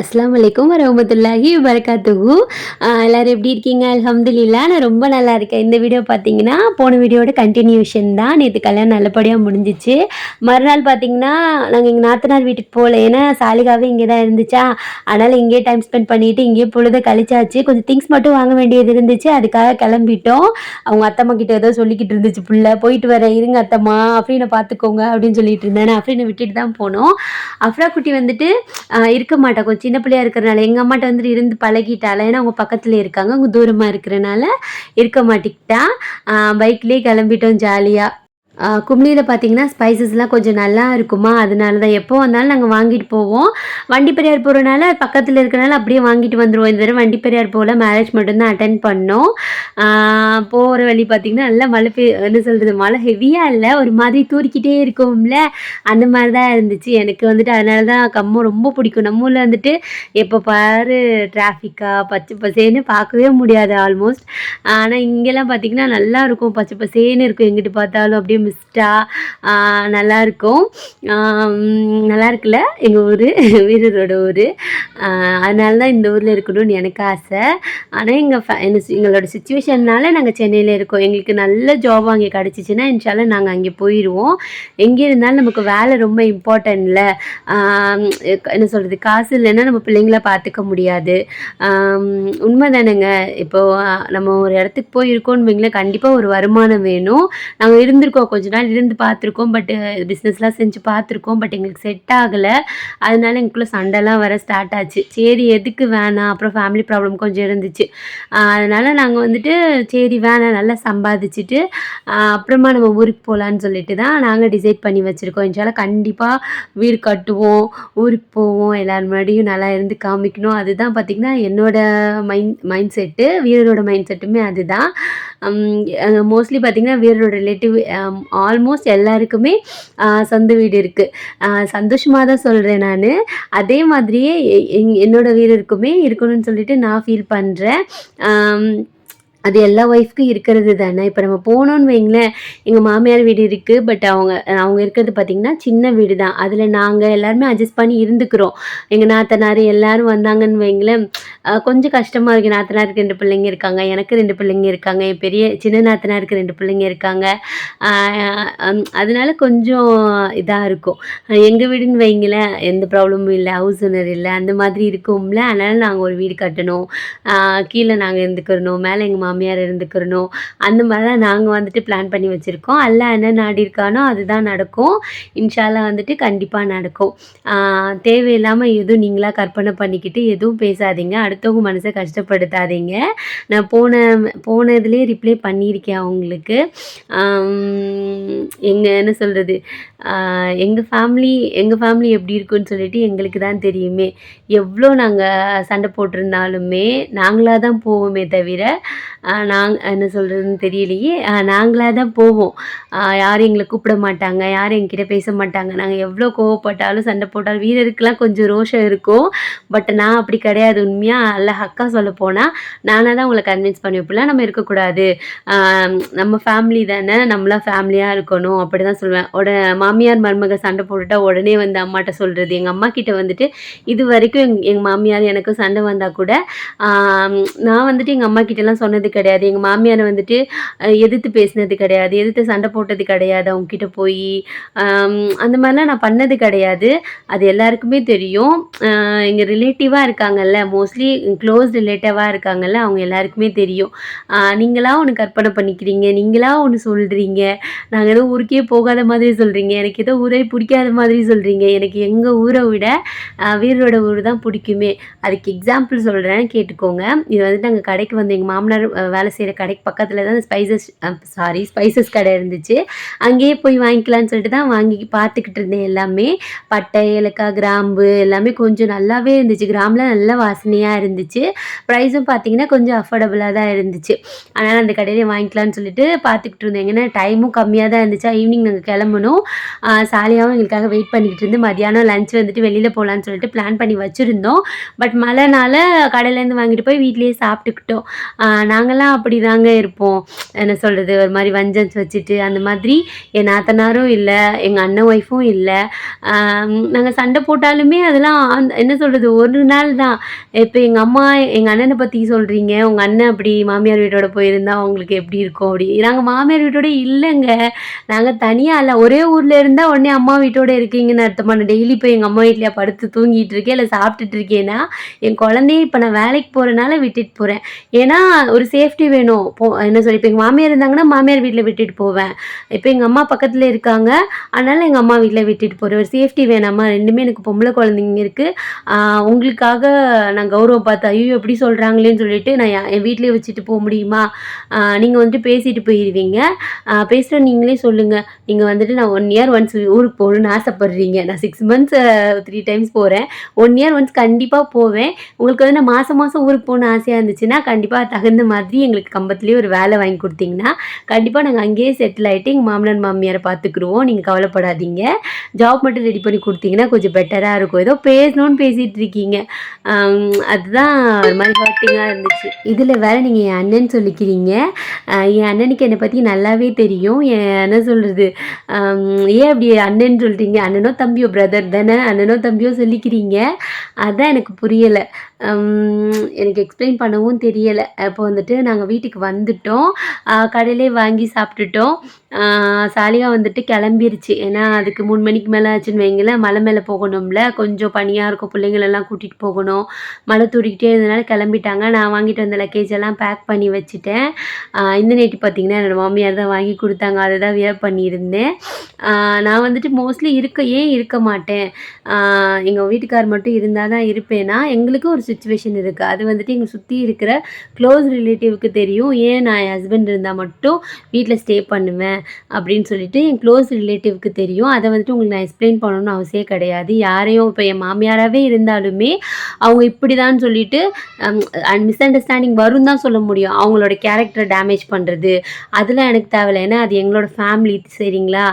அஸ்லாம் வலைக்கம் வரமத்துல்லாஹி வரகாத்துகு எல்லோரும் எப்படி இருக்கீங்க? அலமதுல்லா நான் ரொம்ப நல்லா இருக்கேன். இந்த வீடியோ பார்த்தீங்கன்னா போன வீடியோட கண்டினியூஷன் தான். நேற்று கல்யாணம் நல்லபடியாக முடிஞ்சிச்சு. மறுநாள் பார்த்தீங்கன்னா நாங்கள் எங்கள் நாத்தனார் வீட்டுக்கு போகல. ஏன்னா சாலிகாவே இங்கே தான் இருந்துச்சா? அதனால் இங்கேயே டைம் ஸ்பெண்ட் பண்ணிவிட்டு இங்கேயே பொழுத கழிச்சாச்சு. கொஞ்சம் திங்ஸ் மட்டும் வாங்க வேண்டியது இருந்துச்சு. அதுக்காக கிளம்பிட்டோம். அவங்க அத்தம்மா கிட்ட ஏதோ சொல்லிக்கிட்டு இருந்துச்சு புள்ள போயிட்டு வரேன் இருங்க அத்தம்மா. அஃப்ரீனை பார்த்துக்கோங்க. அப்படின்னு சொல்லிட்டு இருந்தேன். நான் அஃப்ரீனை விட்டுட்டு தான் போனோம். அஃப்ரா குட்டி வந்துட்டு இருக்க மாட்டா. கொஞ்சம் சின்ன பிள்ளையா இருக்கிறனால எங்கள் அம்மாட்ட வந்துட்டு இருந்து பழகிட்டால ஏன்னா அவங்க பக்கத்தில் இருக்காங்க. அவங்க தூரமாக இருக்கிறனால இருக்க மாட்டிக்கிட்டா. பைக்லேயே கிளம்பிட்டோம் ஜாலியாக கும்ளியில் பார்த்தீங்கன்னா ஸ்பைசஸ்லாம் கொஞ்சம் நல்லா இருக்குமா? அதனால தான் எப்போ வந்தாலும் நாங்கள் வாங்கிட்டு போவோம். வண்டி பெரியார் போகிறனால பக்கத்தில் இருக்கிறனால அப்படியே வாங்கிட்டு வந்துடுவோம் இந்த தடவை வண்டி பெரியார் போகல மேரேஜ் மட்டும்தான் அட்டன் பண்ணோம். போகிற வழி பார்த்திங்கன்னா நல்லா மழை பெய் என்ன சொல்கிறது மழை ஹெவியாக இல்லை. ஒரு மாதிரி தூரிக்கிட்டே இருக்கும்ல. அந்த மாதிரி தான் இருந்துச்சு. எனக்கு வந்துட்டு அதனால தான் கம்மம் ரொம்ப பிடிக்கும். நம்ம ஊரில் வந்துட்டு எப்போ பாரு டிராஃபிக்காக பச்சை பசேன்னு பார்க்கவே முடியாது ஆல்மோஸ்ட் ஆனால் இங்கெல்லாம் பார்த்திங்கன்னா நல்லா இருக்கும். பச்சை பசேன்னு இருக்கும். எங்கிட்டு பார்த்தாலும் அப்படியே மிஸ்டாக நல்லாயிருக்கும் நல்லா இருக்குல்ல எங்கள் ஊர் வீரரோட ஊர். அதனால தான் இந்த ஊரில் இருக்கணும்னு எனக்கு ஆசை. ஆனால் எங்கள் ஃபே என்ன எங்களோட சுச்சுவேஷன்னால நாங்கள் சென்னையில் இருக்கோம். எங்களுக்கு நல்ல ஜாப் அங்கே கிடச்சிச்சின்னா இன்ஷால்ல நாங்கள் அங்கே போயிடுவோம் எங்கே இருந்தாலும் நமக்கு வேலை ரொம்ப இம்பார்ட்டன்ட்ல என்ன சொல்கிறது காசு இல்லைன்னா நம்ம பிள்ளைங்கள பார்த்துக்க முடியாது. உண்மை தானேங்க இப்போது நம்ம ஒரு இடத்துக்கு போயிருக்கோம்னு கண்டிப்பாக ஒரு வருமானம் வேணும். நாங்கள் இருந்திருக்கோம் கொஞ்ச நாள் இருந்து பார்த்துருக்கோம் பட்டு பிஸ்னஸ்லாம் செஞ்சு பார்த்துருக்கோம் பட் எங்களுக்கு செட் ஆகலை. அதனால எங்களுக்குள்ள சண்டைலாம் வர ஸ்டார்ட் ஆச்சு. சரி எதுக்கு வேணாம்? அப்புறம் ஃபேமிலி ப்ராப்ளம் கொஞ்சம் இருந்துச்சு. அதனால் நாங்கள் வந்துட்டு சரி வேணாம் நல்லா சம்பாதிச்சுட்டு அப்புறமா நம்ம ஊருக்கு போகலான்னு சொல்லிட்டு தான் நாங்கள் டிசைட் பண்ணி வச்சுருக்கோம். இன்ஷால கண்டிப்பாக வீடு கட்டுவோம் ஊருக்கு போவோம் எல்லார் முன்னாடியும் நல்லா இருந்து காமிக்கணும். அதுதான் பார்த்திங்கன்னா என்னோட மைண்ட் மைண்ட் செட்டு வீரரோட மைண்ட் செட்டுமே அதுதான். Um, மோஸ்ட்லி பார்த்திங்கன்னா வீரரோட ரிலேட்டிவ் ஆல்மோஸ்ட் um, எல்லாருக்குமே சொந்த வீடு இருக்குது சந்தோஷமாக தான் சொல்கிறேன் நான். அதே மாதிரியே எ- எங்- என்னோட வீரருக்குமே இருக்கணும்னு சொல்லிட்டு நான் ஃபீல் பண்ணுறேன் அது எல்லா ஒய்ஃப்க்கும் இருக்கிறது தானே? இப்போ நம்ம போனோன்னு வைங்களேன் எங்கள் மாமியார் வீடு இருக்குது பட் அவங்க அவங்க இருக்கிறது பார்த்திங்கன்னா சின்ன வீடு தான். அதில் நாங்கள் எல்லாருமே அட்ஜஸ்ட் பண்ணி இருந்துக்கிறோம். எங்கள் நாத்தனார் எல்லோரும் வந்தாங்கன்னு வைங்களேன் கொஞ்சம் கஷ்டமாக இருக்குது நாத்தனாருக்கு ரெண்டு பிள்ளைங்க இருக்காங்க எனக்கு ரெண்டு பிள்ளைங்க இருக்காங்க என் பெரிய சின்ன நாத்தனாருக்கு ரெண்டு பிள்ளைங்க இருக்காங்க. அதனால கொஞ்சம் இதாக இருக்கும். எங்கள் வீடுன்னு வைங்களேன் எந்த ப்ராப்ளமும் இல்லை ஹவுஸ் ஓனர் இல்லை அந்த மாதிரி இருக்கும்ல. அதனால் நாங்கள் ஒரு வீடு கட்டணும். கீழே நாங்கள் இருந்துக்கிறணும். மேலே எங்கள் மாமியார் இருந்துக்கிறணும் அந்த மாதிரி தான் நாங்கள் வந்துட்டு பிளான் பண்ணி வச்சுருக்கோம். அல்ல என்ன நாடி இருக்கானோ அதுதான் நடக்கும். இன்ஷால்லா வந்துட்டு கண்டிப்பாக நடக்கும். தேவையில்லாமல் எதுவும் நீங்களாக கற்பனை பண்ணிக்கிட்டு எதுவும் பேசாதீங்க. அடுத்தவங்க மனசை கஷ்டப்படுத்தாதீங்க. நான் போன போனதுலேயே ரிப்ளை பண்ணியிருக்கேன் அவங்களுக்கு. எங்கள் என்ன சொல்கிறது எங்கள் ஃபேமிலி எங்கள் ஃபேமிலி எப்படி இருக்குன்னு சொல்லிட்டு எங்களுக்கு தான் தெரியுமே. எவ்வளோ நாங்கள் சண்டை போட்டிருந்தாலுமே நாங்களாக தான் போவோமே தவிர நாங்கள் என்ன சொல்கிறதுன்னு தெரியலையே. நாங்களாக தான் போவோம். யாரும் எங்களை கூப்பிட மாட்டாங்க யாரும் எங்ககிட்ட பேச மாட்டாங்க. நாங்கள் எவ்வளோ கோவப்பட்டாலும் சண்டை போட்டாலும் வீரருக்கெலாம் கொஞ்சம் ரோஷம் இருக்கும். பட் நான் அப்படி கிடையாது. உண்மையாக அல்ல ஹக்கா சொல்ல போனால் நானாக தான் உங்களை கன்வின்ஸ் பண்ணி இப்படிலாம் நம்ம இருக்கக்கூடாது. நம்ம ஃபேமிலி தானே நம்மளாம் ஃபேமிலியாக இருக்கணும். அப்படி தான் சொல்லுவேன் உட மாமியார் மருமக சண்டை போட்டுட்டா உடனே வந்து அம்மாட்ட சொல்கிறது எங்கள் அம்மா கிட்ட வந்துட்டு இது வரைக்கும் எங் எங்கள் மாமியார் எனக்கும் சண்டை வந்தால் கூட நான் வந்துட்டு எங்கள் அம்மா கிட்டலாம் சொன்னது கிடையாது. எங்கள் மாமியாரை வந்துட்டு எதிர்த்து பேசினது கிடையாது. எதிர்த்து சண்டை போட்டது கிடையாது. அவங்கக்கிட்ட போய் அந்த மாதிரிலாம் நான் பண்ணது கிடையாது. அது எல்லாருக்குமே தெரியும். எங்கள் ரிலேட்டிவாக இருக்காங்கல்ல மோஸ்ட்லி க்ளோஸ் ரிலேட்டிவாக இருக்காங்கல்ல அவங்க எல்லாருக்குமே தெரியும். நீங்களாக நீங்களா ஒன்று கற்பனை பண்ணிக்கிறீங்க நீங்களா ஒன்று சொல்கிறீங்க நாங்கள் எதுவும் ஊருக்கே போகாத மாதிரி சொல்கிறீங்க எனக்கு ஏதோ ஊரே பிடிக்காத மாதிரி சொல்கிறீங்க எனக்கு எங்கள் ஊரை விட வீரரோட வீரோட ஊர் தான் பிடிக்குமே. அதுக்கு எக்ஸாம்பிள் சொல்கிறேன் கேட்டுக்கோங்க. இது வந்து நாங்கள் கடைக்கு வந்து எங்கள் மாமனார் வேலை செய்கிற கடைக்கு பக்கத்தில் தான் ஸ்பைசஸ் சாரி ஸ்பைசஸ் கடை இருந்துச்சு. அங்கேயே போய் வாங்கிக்கலாம்னு சொல்லிட்டு தான் வாங்கி பார்த்துக்கிட்டு இருந்தேன் எல்லாமே. பட்டை ஏலக்காய் கிராம்பு எல்லாமே கொஞ்சம் நல்லாவே இருந்துச்சு. கிராமில் நல்ல வாசனையாக இருந்துச்சு. ப்ரைஸும் பார்த்தீங்கன்னா கொஞ்சம் அஃபோர்டபுளாக தான் இருந்துச்சு. அதனால் அந்த கடையிலே வாங்கிக்கலாம்னு சொல்லிட்டு பார்த்துக்கிட்டு இருந்தேன். ஏன்னா டைமும் கம்மியாக தான் இருந்துச்சு. ஈவினிங் நாங்கள் கிளம்பணும். சாலியாகவும் எங்களுக்காக வெயிட் பண்ணிக்கிட்டு இருந்து மதியானம் லஞ்ச் வந்துட்டு வெளியில் போகலான்னு சொல்லிட்டு பிளான் பண்ணி வச்சுருந்தோம். பட் மழைனால கடையிலேருந்து வாங்கிட்டு போய் வீட்லேயே சாப்பிட்டுக்கிட்டோம். நாங்கள் நாங்கள்லாம் அப்படி தாங்க இருப்போம். என்ன சொல்கிறது ஒரு மாதிரி வஞ்சன்ஸ் வச்சுட்டு அந்த மாதிரி. என் நாத்தனாரும் இல்லை எங்கள் அண்ணன் ஒய்ஃபும் இல்லை. நாங்கள் சண்டை போட்டாலுமே அதெல்லாம் அந்த என்ன சொல்கிறது ஒரு நாள் தான். இப்போ எங்கள் அம்மா எங்கள் அண்ணனை பற்றி சொல்கிறீங்க உங்கள் அண்ணன் அப்படி மாமியார் வீட்டோட போயிருந்தா உங்களுக்கு எப்படி இருக்கும் அப்படி. நாங்கள் மாமியார் வீட்டோட இல்லைங்க. நாங்கள் தனியாக இல்லை ஒரே ஊரில் இருந்தால் உடனே அம்மா வீட்டோட இருக்கீங்கன்னு அர்த்தமான டெய்லி போய் எங்கள் அம்மா வீட்டில் படுத்து தூங்கிட்டு இருக்கேன் இல்லை சாப்பிட்டுட்டு இருக்கேன்னா என் குழந்தைய இப்போ நான் வேலைக்கு போகிறனால விட்டுட்டு போகிறேன் ஏன்னா ஒரு சேஃப்டி வேணும். போ என்ன சொல்லி இப்போ எங்கள் மாமியார் இருந்தாங்கன்னா மாமியார் வீட்டில் விட்டுட்டு போவேன். இப்போ எங்கள் அம்மா பக்கத்தில் இருக்காங்க அதனால் எங்கள் அம்மா வீட்டில் விட்டுட்டு போகிறேன் ஒரு சேஃப்டி வேணாமா? ரெண்டுமே எனக்கு பொம்பளை குழந்தைங்க இருக்குது உங்களுக்காக நான் கௌரவம் பார்த்து ஐயோ எப்படி சொல்கிறாங்களேன்னு சொல்லிட்டு நான் என் என் வீட்டிலே வச்சுட்டு போக முடியுமா? நீங்கள் வந்துட்டு பேசிட்டு போயிடுவீங்க பேசுகிற நீங்களே சொல்லுங்கள் நீங்கள் வந்துட்டு நான் ஒன் இயர் ஒன்ஸ் ஊருக்கு போகணுன்னு ஆசைப்படுறீங்க. நான் சிக்ஸ் மந்த்ஸ் த்ரீ டைம்ஸ் போகிறேன் ஒன் இயர் ஒன்ஸ் கண்டிப்பாக போவேன். உங்களுக்கு வந்து நான் மாதம் மாதம் ஊருக்கு போகணும்னு ஆசையாக இருந்துச்சுன்னா கண்டிப்பாக தகுந்த மாதிரி எங்களுக்கு கம்பத்துலேயே ஒரு வேலை வாங்கி கொடுத்தீங்கன்னா கண்டிப்பாக நாங்கள் அங்கேயே செட்டில் ஆகிட்டு எங்கள் மாமனார் மாமியாரை பார்த்துக்குருவோம். நீங்கள் கவலைப்படாதீங்க. ஜாப் மட்டும் ரெடி பண்ணி கொடுத்தீங்கன்னா கொஞ்சம் பெட்டராக இருக்கும். ஏதோ பேசணும்னு பேசிகிட்டு இருக்கீங்க. அதுதான் ஒரு மாதிரி ஹர்ட்டிங்காக இருந்துச்சு. இதில் வேற நீங்கள் என் அண்ணன் சொல்லிக்கிறீங்க. என் அண்ணனுக்கு என்னை பற்றி நல்லாவே தெரியும். என் என்ன சொல்கிறது ஏன் அப்படி அண்ணன் சொல்கிறீங்க அண்ணனோ தம்பியோ பிரதர் தானே? அண்ணனோ தம்பியோ சொல்லிக்கிறீங்க. அதான் எனக்கு புரியலை. எனக்கு எக்ஸ்பிளைன் பண்ணவும் தெரியலை. அப்போ வந்துட்டு நாங்கள் வீட்டுக்கு வந்துட்டோம். கடையிலே வாங்கி சாப்பிட்டுட்டோம். சாலியாக சாலிகா வந்துட்டு கிளம்பிருச்சு. ஏன்னா அதுக்கு மூணு மணிக்கு மேலே ஆச்சுன்னு வைங்களேன். மலை மேலே போகணும்ல. கொஞ்சம் பனியாக இருக்கும். பிள்ளைங்களெல்லாம் கூட்டிகிட்டு போகணும். மழை தூடிக்கிட்டே இருந்தனால கிளம்பிட்டாங்க. நான் வாங்கிட்டு வந்த லக்கேஜ் எல்லாம் பேக் பண்ணி வச்சுட்டேன். இந்த நேற்று பார்த்தீங்கன்னா என்னோடய மாமியார் தான் வாங்கி கொடுத்தாங்க. அதை தான் வியர் பண்ணியிருந்தேன். நான் வந்துட்டு மோஸ்ட்லி இருக்க ஏன் இருக்க மாட்டேன்? எங்கள் வீட்டுக்கார் மட்டும் இருந்தால் தான் இருப்பேன்னா எங்களுக்கு ஒரு சுச்சுவேஷன் இருக்குது அது வந்துட்டு எங்கள் சுற்றி இருக்கிற க்ளோஸ் ரிலேட்டிவ்க்கு தெரியும். ஏன் நான் என் ஹஸ்பண்ட் இருந்தால் மட்டும் வீட்டில் ஸ்டே பண்ணுவேன் அப்படின்னு சொல்லிட்டு என் க்ளோஸ் ரிலேட்டிவ்க்கு தெரியும். அதை வந்துட்டு உங்களுக்கு நான் எக்ஸ்பிளைன் பண்ணணும்னு அவசியம் கிடையாது. யாரையும் இப்போ என் மாமியாராகவே இருந்தாலுமே அவங்க இப்படி தான் சொல்லிட்டு மிஸ் அண்டர்ஸ்டாண்டிங் வரும் தான் சொல்ல முடியும். அவங்களோட கேரக்டரை டேமேஜ் பண்ணுறது அதெல்லாம் எனக்கு தேவையில்லை. ஏன்னா அது எங்களோட ஃபேமிலி சரிங்களா?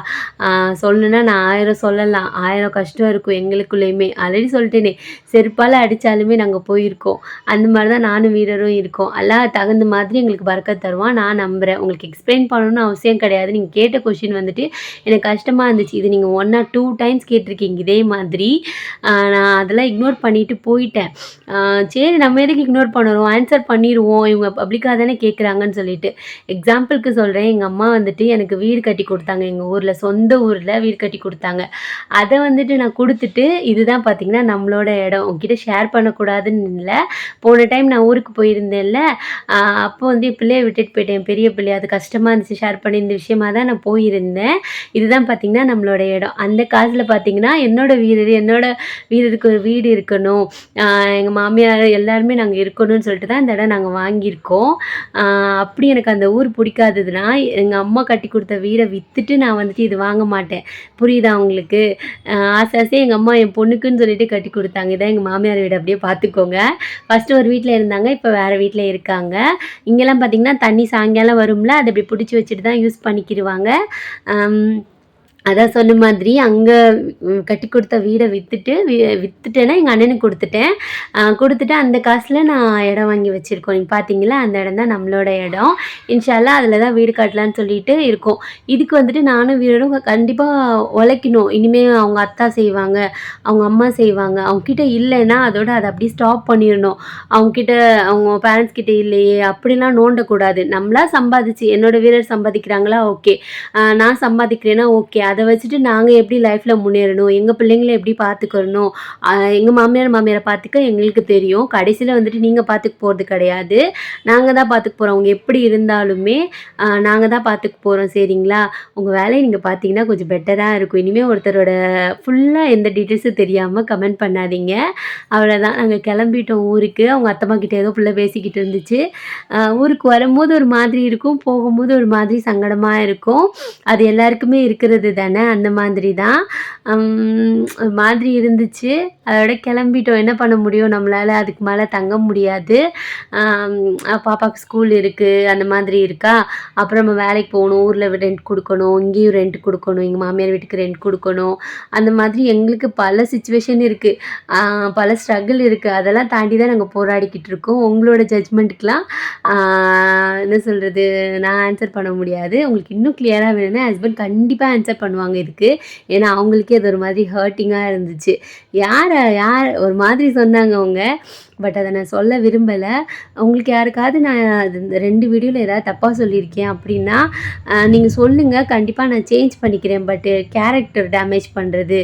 சொல்லணுன்னா நான் ஆயிரம் சொல்லலாம். ஆயிரம் கஷ்டம் இருக்கும் எங்களுக்குள்ளேயுமே. ஆல்ரெடி சொல்லிட்டேனே. செருப்பால் அடித்தாலுமே நாங்கள் போயிருக்கோம். அந்த மாதிரி தான் நானும் வீரரும் இருக்கோம். எல்லாம் தகுந்த மாதிரி எங்களுக்கு பறக்க தருவான். நான் நம்புகிறேன் உங்களுக்கு எக்ஸ்பிளைன் பண்ணணும்னு அவசியம் கிடையாது. நீங்கள் கேட்ட கொஷின் வந்துட்டு எனக்கு கஷ்டமாக இருந்துச்சு. இது நீங்கள் ஒன் ஆர் டூ டைம்ஸ் கேட்டிருக்கீங்க இதே மாதிரி. நான் அதெல்லாம் இக்னோர் பண்ணிட்டு போயிட்டேன். சரி நம்ம எதுக்கு இக்னோர் பண்ணுறோம் ஆன்சர் பண்ணிடுவோம் இவங்க பப்ளிக்காக தானே கேட்குறாங்கன்னு சொல்லிட்டு. எக்ஸாம்பிளுக்கு சொல்கிறேன் எங்கள் அம்மா வந்துட்டு எனக்கு வீடு கட்டி கொடுத்தாங்க. எங்கள் ஊரில் சொந்த ஊரில் வீடு கட்டி கொடுத்தாங்க. அதை வந்துட்டு நான் கொடுத்துட்டு இதுதான் பார்த்தீங்கன்னா நம்மளோட இடம். உங்ககிட்ட ஷேர் பண்ணக்கூடாதுன்னு இல்லை போன டைம் நான் ஊருக்கு போயிருந்தேன்ல. அப்போ வந்து என் பிள்ளைய விட்டுட்டு போயிட்டேன். பெரிய பிள்ளை அது கஷ்டமாக இருந்துச்சு. ஷேர் பண்ணி இந்த விஷயமா தான் நான் போயிருந்தேன். இதுதான் பார்த்தீங்கன்னா நம்மளோட இடம். அந்த காசில் பார்த்தீங்கன்னா என்னோட வீரர் என்னோட வீரருக்கு ஒரு வீடு இருக்கணும். எங்கள் மாமியார் எல்லாருமே நாங்கள் இருக்கணும்னு சொல்லிட்டு தான் இந்த இடம் நாங்கள் வாங்கியிருக்கோம். அப்படி எனக்கு அந்த ஊர் பிடிக்காததுன்னா எங்கள் அம்மா கட்டி கொடுத்த வீடை விற்றுட்டு நான் வந்துட்டு இது வாங்க மாட்டேன். புரியுதா உங்களுக்கு? ஆசை ஆசையாக எங்கள் அம்மா என் பொண்ணுக்குன்னு சொல்லிட்டு கட்டி கொடுத்தாங்க. இதான் எங்கள் மாமியார் வீடு. அப்படியே வச்சுக்கோங்க. ஃபஸ்ட்டு ஒரு வீட்டில் இருந்தாங்க இப்போ வேறு வீட்டில் இருக்காங்க. இங்கெல்லாம் பார்த்தீங்கன்னா தண்ணி சாயங்காலம் வரும்ல அதை இப்படி பிடிச்சி வச்சுட்டு தான் யூஸ் பண்ணிக்கிடுவாங்க அதான் சொன்ன மாதிரி அங்கே கட்டி கொடுத்த வீடை விற்றுட்டு விற்றுட்டேன்னா எங்கள் அண்ணனுக்கு கொடுத்துட்டேன். கொடுத்துட்டு அந்த காசில் நான் இடம் வாங்கி வச்சுருக்கோம். நீங்கள் பார்த்தீங்களா அந்த இடம் தான் நம்மளோட இடம். இன்ஷால்லாம் அதில் தான் வீடு கட்டலான்னு சொல்லிட்டு இருக்கோம். இதுக்கு வந்துட்டு நானும் வீடும் கண்டிப்பாக உழைக்கணும். இனிமேல் அவங்க அத்தா செய்வாங்க அவங்க அம்மா செய்வாங்க. அவங்கக்கிட்ட இல்லைன்னா அதோட அதை அப்படியே ஸ்டாப் பண்ணிடணும். அவங்கக்கிட்ட அவங்க பேரண்ட்ஸ் கிட்டே இல்லையே அப்படிலாம் நோண்டக்கூடாது. நம்மளா சம்பாதிச்சு என்னோட வீரர் சம்பாதிக்கிறாங்களா? ஓகே நான் சம்பாதிக்கிறேன்னா ஓகே அதை வச்சுட்டு நாங்கள் எப்படி லைஃப்பில் முன்னேறணும்? எங்கள் பிள்ளைங்களை எப்படி பார்த்துக்கணும் எங்கள் மாமியார் மாமியாரை பார்த்துக்க எங்களுக்கு தெரியும். கடைசியில் வந்துட்டு நீங்கள் பார்த்துக்க போகிறது கிடையாது. நாங்கள் தான் பார்த்துக்க போகிறோம் அவங்க எப்படி இருந்தாலுமே நாங்கள் தான் பார்த்துக்க போகிறோம் சரிங்களா? உங்கள் வேலையை நீங்கள் பார்த்தீங்கன்னா கொஞ்சம் பெட்டராக இருக்கும். இனிமேல் ஒருத்தரோட ஃபுல்லாக எந்த டீட்டெயில்ஸும் தெரியாமல் கமெண்ட் பண்ணாதீங்க. அவ்வளோதான் நாங்கள் கிளம்பிட்டோம் ஊருக்கு. அவங்க அத்தம்மா கிட்டே ஏதோ புள்ள பேசிக்கிட்டு இருந்துச்சு. ஊருக்கு வரும்போது ஒரு மாதிரி இருக்கும். போகும்போது ஒரு மாதிரி சங்கடமாக இருக்கும். அது எல்லாருக்குமே இருக்கிறது தான். தானே? அந்த மாதிரி தான் மாதிரி இருந்துச்சு. அதோட கிளம்பிட்டோம். என்ன பண்ண முடியும் நம்மளால்? அதுக்கு மேலே தங்க முடியாது. பாப்பாவுக்கு ஸ்கூல் இருக்குது அந்த மாதிரி இருக்கா? அப்புறம் நம்ம வேலைக்கு போகணும். ஊரில் ரெண்ட் கொடுக்கணும். இங்கேயும் ரெண்ட் கொடுக்கணும். எங்கள் மாமியார் வீட்டுக்கு ரெண்ட் கொடுக்கணும். அந்த மாதிரி எங்களுக்கு பல சுச்சுவேஷன் இருக்குது பல ஸ்ட்ரகிள் இருக்குது அதெல்லாம் தாண்டி தான் நாங்கள் போராடிக்கிட்டு இருக்கோம். உங்களோட ஜட்ஜ்மெண்ட்டுக்கெலாம் என்ன சொல்கிறது நான் ஆன்சர் பண்ண முடியாது. உங்களுக்கு இன்னும் கிளியராக வேணும்னா ஹஸ்பண்ட் கண்டிப்பாக ஆன்சர் பண்ணுவாங்க இதுக்கு. ஏன்னா அவங்களுக்கே அது ஒரு மாதிரி ஹர்ட்டிங்காக இருந்துச்சு. யாரை யார் ஒரு மாதிரி சொன்னாங்க அவங்க. பட் அதை நான் சொல்ல விரும்பலை. உங்களுக்கு யாருக்காவது நான் இந்த ரெண்டு வீடியோவில் ஏதாவது தப்பாக சொல்லியிருக்கேன் அப்படின்னா நீங்கள் சொல்லுங்கள் கண்டிப்பாக நான் சேஞ்ச் பண்ணிக்கிறேன். பட்டு கேரக்டர் டேமேஜ் பண்ணுறது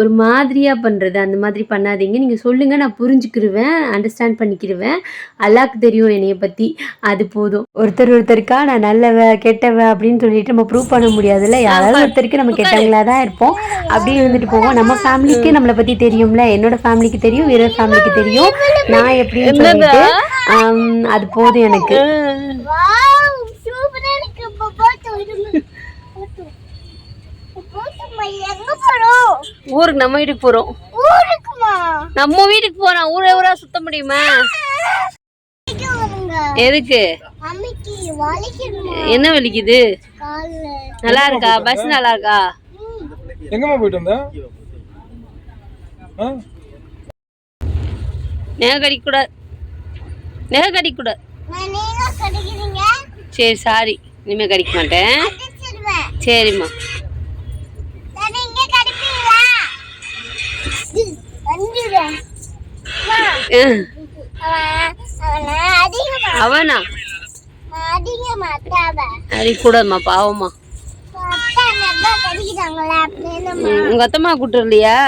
ஒரு மாதிரியாக பண்ணுறது அந்த மாதிரி பண்ணாதீங்க. நீங்கள் சொல்லுங்கள் நான் புரிஞ்சுக்கிருவேன் அண்டர்ஸ்டாண்ட் பண்ணிக்கிருவேன். அல்லாக்கு தெரியும் என்னைய பற்றி அது போதும். ஒருத்தர் ஒருத்தருக்கா நான் நல்லவ கெட்டவ அப்படின்னு சொல்லிட்டு நம்ம ப்ரூவ் பண்ண முடியாதுல்ல? யாராவது ஒருத்தருக்கு நம்ம கெட்டவங்களாக தான் இருப்போம். அப்படியே இருந்துட்டு போவோம். நம்ம ஃபேமிலிக்கு நம்மளை பற்றி தெரியும்ல. என்னோட ஃபேமிலிக்கு தெரியும் வேற ஃபேமிலிக்கு தெரியும். நான் எப்படின்னு சொல்லிட்டு அது போதும் எனக்கு. போறோம்? ஊருக்கு நம்ம வீட்டுக்கு போகிறோம் ஊருக்குமா? நம்ம வீட்டுக்கு போகிறோம் ஊரே ஊரா சுத்த முடியுமா? எதுக்கு? என்ன வலிக்குது? நல்லா இருக்கா பஸ் நல்லா இருக்கா எங்கம்மா போயிட்டு வந்த? நெகை கடிக்கூடாது நெகை கடிக்கூடாது நான் நீங்க கிடைக்கிறீங்க? சரி சாரி இனிமேல் கடிக்க மாட்டேன். சரிம்மா. அவனை? அதிகமா அவனா அதிகமா அத்தாவ அடிக்கூடாதும்மா பாவம்மா அப்பா நல்லா படிக்கிறாங்களா அப்படின்னு ம், உங்க அத்தம்மா கூட்டு இல்லையா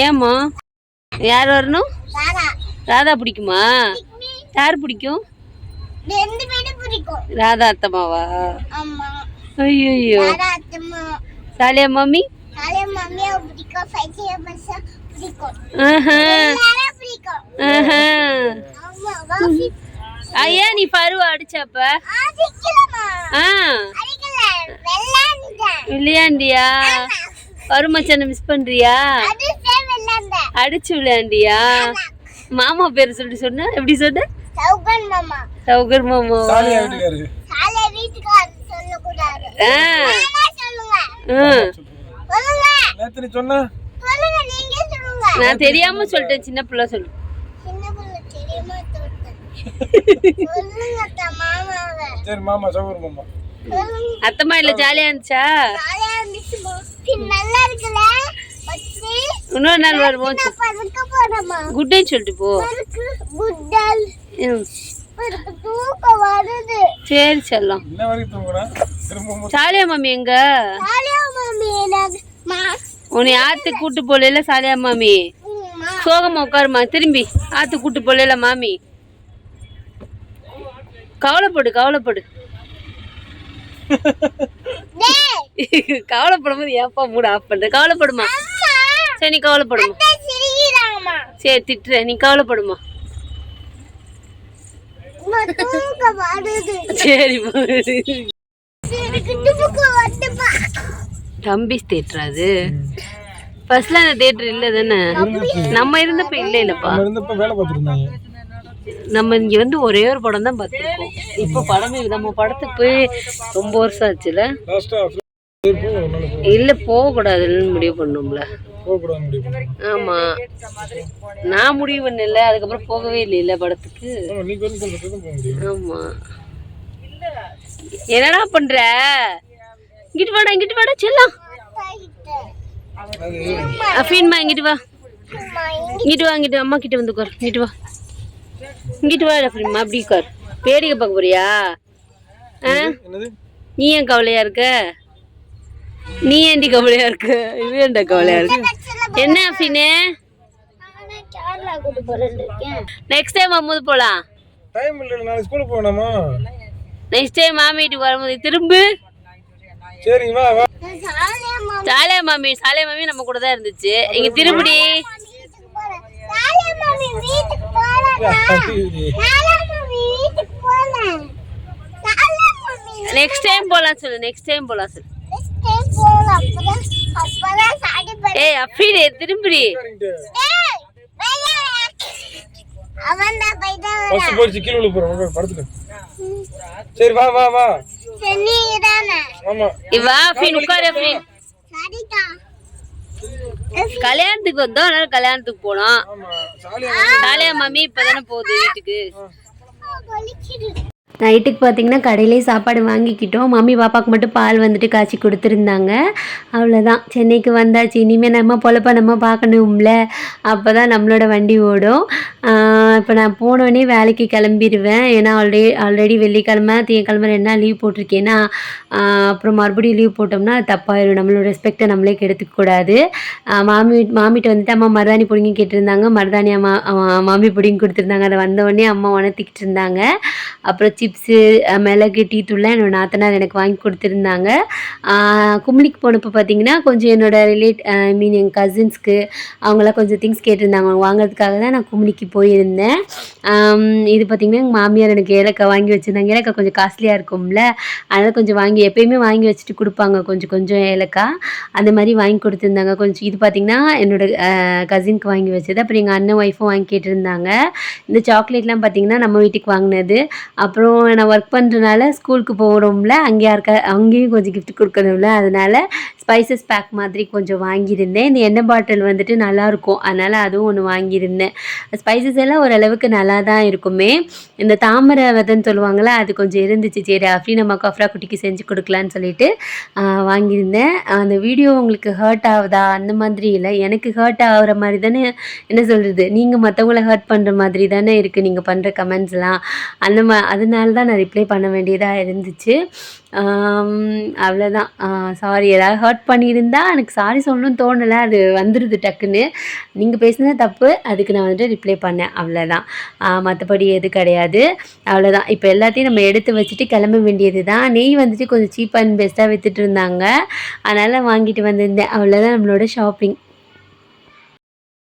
ஏம்மா? யார் வரணும்? ராதா. ராதா பிடிக்குமா? யார் பிடிக்கும்? ராதா அத்தம்மாவா? ஐயோ சாலியா மம்மியா பிடிக்கும். ஐயா நீ பருவ அடிச்சப்ப? விளையாண்டியா பருமச்சனை மிஸ் பண்றியா? அது சேம் வெள்ளாண்ட. அடிச்சு விளையாண்டியா? மாமா பேர் சொல்லி சொன்ன? எப்படி சொன்ன? சௌகன் மாமா. சௌகர் மாமா. நான் தெரியாம சொல்லிட்டேன் சின்ன பிள்ளை சொல்லு சின்ன பிள்ளை தெரியுமா தோட்டம் சொல்லுங்க அத்தா மாமாவை சரி மாமா சௌகர் மாமா. அத்தம்மா இல்ல ஜாலியா இருந்துச்சா? இன்னொரு நாள் வருவோம் குட் சொல்லிட்டு போ. சரி செல்லம். சாலியா மாமி எங்க? உன்னை ஆத்து கூட்டு போல சாலியா மாமி. சோகமா உட்காருமா திரும்பி. ஆத்து கூட்டு போல மாமி. கவலைப்படு கவலைப்படு. டேய். கவலைப்படும் போது ஏப்பா மூட ஆஃப் பண்ற? கவலைப்படுமா? அம்மா. சரி நீ கவலைப்படுமா? சரி திட்டுற நீ கவலைப்படுமா? வருதுப்பா தம்பி தேட்டர் அது ஃபர்ஸ்ட்ல அந்த தேட்டர் இல்ல தானே? நம்ம இருந்தப்ப இல்ல இல்லப்பா நம்ம இங்க வந்து ஒரே ஒரு படம் தான் பார்த்துருக்கோம். இப்போ படமே நம்ம படத்துக்கு போய் ரொம்ப வருஷம் ஆச்சுல. இல்ல போக கூடாதுன்னு முடிவு பண்ணோம்ல. போகக்கூடாது முடிவு பண்ணாங்க ஆமா. நான் முடிவு பண்ணல அதுக்கப்புறம் போகவே இல்லைல்ல படத்துக்கு. ஆமா, நீ கொஞ்சம் சொல்றது தான் போக முடியும். ஆமா. என்னடா பண்ற? இங்கிட்டு வாடா இங்கிட்டு வாடா செல்லம். அஃபீன்மா இங்கிட்டு வா. இங்கிட்டு வா இங்கிட்டு அம்மா கிட்ட வந்து உட்கார். இங்கிட்டு வா. இங்கிட்டு வா அஃபீன்மா அப்படி உட்கார். வேடிக்கை பார்க்க போறியா? ஆ? நீ ஏன் கவலையா இருக்க? நீ ஏன்டி கவலையா இருக்க? இவன் ஏன்டா கவலையா இருக்கு? என்ன அஃபீனு? நெக்ஸ்ட் டைம் வரும்போது போலாம். டைம் இல்லை நாளைக்கு ஸ்கூலுக்கு போகணுமா நெக்ஸ்ட் டைம் மாமி வீட்டுக்கு வரும்போது திரும்பு. சரி வா ஜாலியா மாமி சாலையா மாமி நம்ம கூட தான் இருந்துச்சு. இங்க திரும்புடி. நெக்ஸ்ட் டைம் போலாம் சொல்லு நெக்ஸ்ட் டைம் போலாம் சொல்லு. ஏய் அஃபீனே திரும்பி உட்காருங்கிட்டு. அவன் தான் போயிட்டான் பஸ் போயிடுச்சு கீழே விழ போறோம். உட்காரு, படுத்துக்க. சரி வா வா வா. சென்னி தானே ஆமா வா அஃபீன் உட்காரு அஃபீன் சரிக்கா. கல்யாணத்துக்கு வந்தோம் அதனால கல்யாணத்துக்கு போனோம். ஆமா சாலியா மாமி இப்பதானே போகுது வீட்டுக்கு. நைட்டுக்கு பார்த்தீங்கன்னா கடையிலே சாப்பாடு வாங்கிக்கிட்டோம். மம்மி பாப்பாவுக்கு மட்டும் பால் வந்துட்டு காய்ச்சி கொடுத்துருந்தாங்க. அவ்வளோதான் சென்னைக்கு வந்தாச்சு. இனிமேல் நம்ம பொழப்ப நம்ம பார்க்கணும்ல. அப்போ தான் நம்மளோட வண்டி ஓடும். இப்போ நான் போனோடனே வேலைக்கு கிளம்பிடுவேன் ஏன்னா ஆல்ரெடி ஆல்ரெடி வெள்ளிக்கிழமை திங்கக்கிழமை ரெண்டு நாள் லீவ் போட்டிருக்கேன்னா அப்புறம் மறுபடியும் லீவ் போட்டோம்னா அது தப்பாயிடும் நம்மளோட ரெஸ்பெக்டை நம்மளே கெடுத்துக்கூடாது மாமி மாமிட்ட வந்துட்டு அம்மா மருதாணி பிடிங்கி கேட்டிருந்தாங்க. மருதாணி அம்மா மாமி பிடிங்கி கொடுத்துருந்தாங்க. அதை வந்தவொடனே அம்மா உணர்த்திக்கிட்டு இருந்தாங்க. அப்புறம் சிப்ஸு மிளகு டீ தூள்லாம் என்னோடய நாத்தனார் எனக்கு வாங்கி கொடுத்துருந்தாங்க. கும்பலிக்கு போனப்போ பார்த்தீங்கன்னா கொஞ்சம் என்னோடய ரிலேட் ஐ மீன் என் கசின்ஸ்க்கு அவங்களாம் கொஞ்சம் திங்ஸ் கேட்டிருந்தாங்க. அவங்க வாங்குறதுக்காக தான் நான் கும்பலிக்கு போயிருந்தேன். ஆம், இது பார்த்திங்கன்னா எங்கள் மாமியார் எனக்கு ஏலக்காய் வாங்கி வச்சுருந்தாங்க. ஏலக்காய் கொஞ்சம் காஸ்ட்லியாக இருக்கும்ல. அதனால் கொஞ்சம் வாங்கி எப்பயுமே வாங்கி வச்சுட்டு கொடுப்பாங்க. கொஞ்சம் கொஞ்சம் ஏலக்காய். அந்த மாதிரி வாங்கி கொடுத்துருந்தாங்க. கொஞ்சம் இது பார்த்திங்கன்னா என்னோட கசின்க்கு வாங்கி வச்சது. அப்புறம் எங்கள் அண்ணன் ஒய்ஃபும் வாங்கி கேட்டிருந்தாங்க. இந்த சாக்லேட்லாம் பார்த்திங்கன்னா நம்ம வீட்டுக்கு வாங்கினது. அப்புறம் நான் ஒர்க் பண்ணுறனால ஸ்கூலுக்கு போகிறோம்ல அங்கேயா இருக்க அங்கேயும் கொஞ்சம் கிஃப்ட் கொடுக்கணும்ல. அதனால் ஸ்பைசஸ் பேக் மாதிரி கொஞ்சம் வாங்கியிருந்தேன். இந்த எண்ணெய் பாட்டில் வந்துட்டு நல்லாயிருக்கும் அதனால் அதுவும் ஒன்று வாங்கியிருந்தேன். ஸ்பைசஸ் எல்லாம் ஒரு ஓரளவுக்கு நல்லா தான் இருக்குமே. இந்த தாமரை விதைன்னு சொல்லுவாங்களே அது கொஞ்சம் இருந்துச்சு. சரி அப்படி நம்ம கஃப்ரா குட்டிக்கு செஞ்சு கொடுக்கலான்னு சொல்லிட்டு வாங்கியிருந்தேன். அந்த வீடியோ உங்களுக்கு ஹர்ட் ஆகுதா? அந்த மாதிரி இல்லை. எனக்கு ஹர்ட் ஆகுற மாதிரி தானே என்ன சொல்கிறது நீங்கள் மற்றவங்கள ஹர்ட் பண்ணுற மாதிரி தானே இருக்குது நீங்கள் பண்ணுற கமெண்ட்ஸ்லாம் அந்த மா அதனால தான் நான் ரிப்ளை பண்ண வேண்டியதாக இருந்துச்சு. அவ்வளோதான் சாரி ஏதாவது ஹர்ட் பண்ணியிருந்தா எனக்கு சாரி சொல்லணும்னு தோணலை. அது வந்துடுது டக்குன்னு. நீங்கள் பேசுனது தப்பு. அதுக்கு நான் வந்துட்டு ரிப்ளை பண்ணேன். அவ்வளோதான் மற்றபடி எது கிடையாது. அவ்வளோதான் இப்போ எல்லாத்தையும் நம்ம எடுத்து வச்சுட்டு கிளம்ப வேண்டியது தான் நெய் வந்துட்டு கொஞ்சம் சீப் அண்ட் பெஸ்ட்டாக விற்றுட்டு இருந்தாங்க. அதனால் வாங்கிட்டு வந்திருந்தேன். அவ்வளோதான் நம்மளோட ஷாப்பிங்